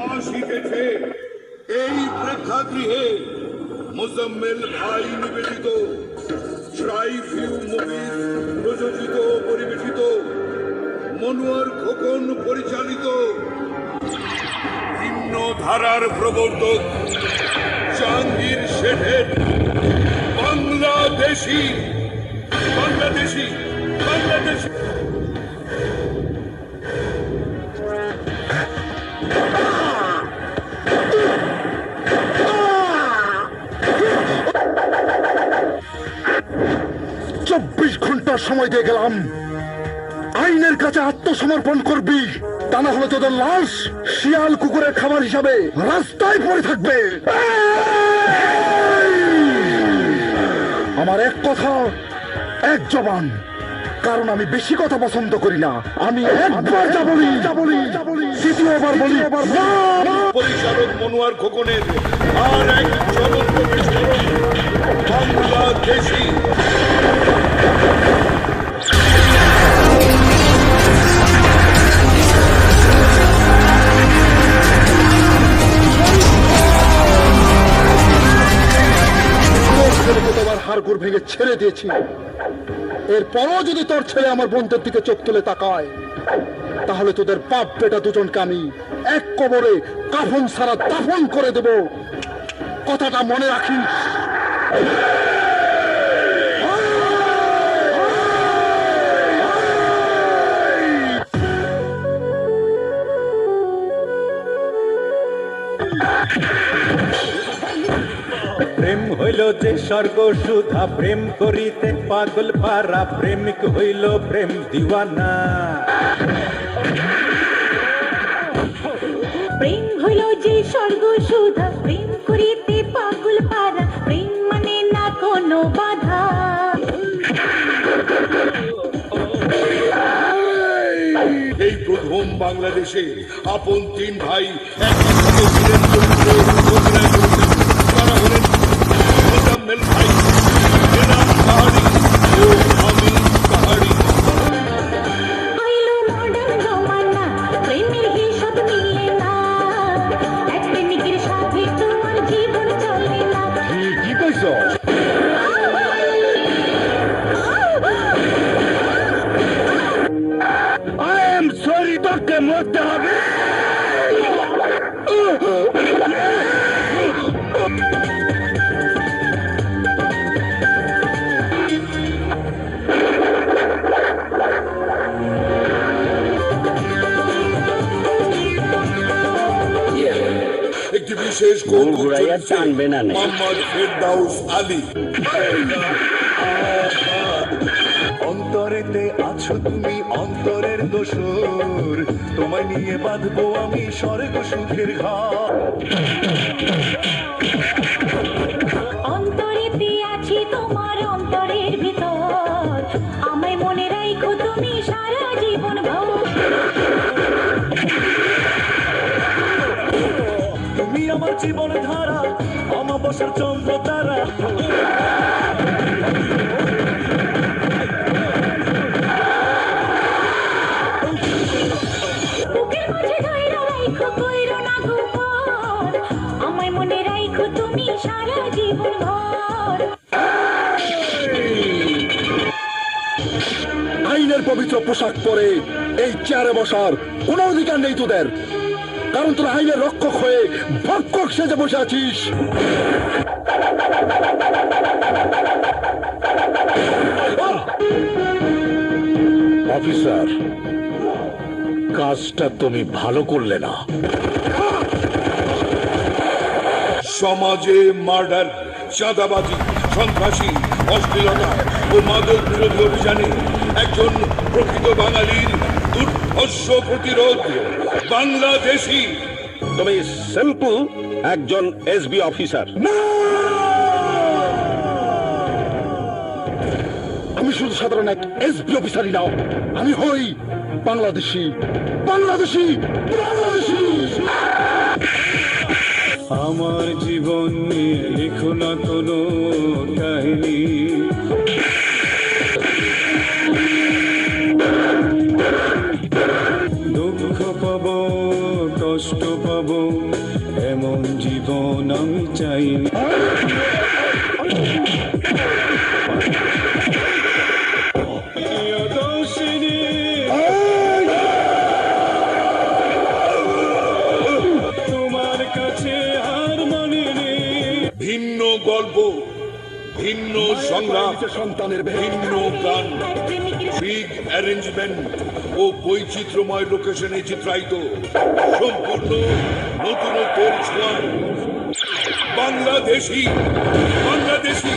আসিতেছে এই প্রেক্ষাগৃহে মোজাম্মেল ভাই নিবেদিত ট্রাইফিউ মুভিজ প্রযোজিত ও পরিবেশিত, মনোয়ার খোকন পরিচালিত। ভিন্ন ধারার প্রবর্তক, জাহাঙ্গীর শেঠের বাংলাদেশি বাংলাদেশি বাংলাদেশি। সময় দিয়ে গেলাম। আইনের কাছে আত্মসমর্পণ করবি, তা না হলে তোদের লাশ শিয়াল কুকুরের খাবার হিসাবে রাস্তায় পড়ে থাকবে। আমার এক কথা, এক জবান। কারণ আমি বেশি কথা পছন্দ করি না। আমি একবার যা বলি যা বলি। যা বলি দ্বিতীয়বার বলি। পরিচালক মনোয়ার খোকনের আর এক জ্বলন্ত বিস্ফোরণ বাংলাদেশি। ভেঙে ছেড়ে দিয়েছি। এরপরও যদি তোর ছেলে আমার বোনদের দিকে চোখ তুলে তাকায়, তাহলে তোদের বাপ বেটা দুজনকে আমি এক কবরে কাফন সারা দাফন করে দেব। কথাটা মনে রাখিস? প্রেম হইল যে স্বর্গ সুধা প্রেম করিতে পাগল পারা প্রেমিক হইল প্রেম দিওয়ানা। প্রেম হইল যে স্বর্গ সুধা প্রেম করিতে পাগল পারা প্রেম মানে না কোনো বাধা। এই প্রথম বাংলাদেশে আপন তিন ভাই একই সাথে ছিলেন বিশেষ কৌতুক ঘুরাইয়া টানবে না মোহাম্মদ ফেরদাউস আলী। অন্তরেতে আছো তুমি অন্তরের দোসর তোমায় নিয়ে বাঁধবো আমি স্বর্গ সুখের ঘর। অন্তরেতে আছি তোমার অন্তরের ভিতর। জীবন ধারা অমাবস্যার চন্দ্র তারা বুকের মাঝে ধইরা রাইখো কইরো না গোপন আমায় মনে রাইখো তুমি সারা জীবন ভর আইনের পবিত্র পোশাক পরে এই চেয়ারে বসার কোনো অধিকার নেই তোদের। কারণ তোরা আইনের রক্ষক হয়ে ভক্ষক সেজে বসে আছিস। অফিসার কাজটা তুমি ভালো করলে না। সমাজে মার্ডার চাঁদাবাজি সন্ত্রাসী অশ্লীলতা ও মাদক বিরোধী অভিযানে একজন প্রকৃত বাঙালির দুর্ধর্ষ প্রতিরোধ। বাংলাদেশি। তুমি সিম্পল একজন এসবি অফিসার। আমি শুধু সাধারণ এক এসপি অফিসারই না আমি হই বাংলাদেশি। বাংলাদেশি! বাংলাদেশি! আমার জীবন নিয়ে লিখো না কোনো কাহিনী। পাবো কষ্ট পাব এমন জীবন আমি চাই ভিন্ন সংগ্রাম সন্তানের ভিন্ন গান বিগ অ্যারেঞ্জমেন্ট ও বৈচিত্র্যময় লোকেশনে চিত্রায়িত। সম্পূর্ণ নতুন ছোঁয়া। বাংলাদেশি বাংলাদেশি।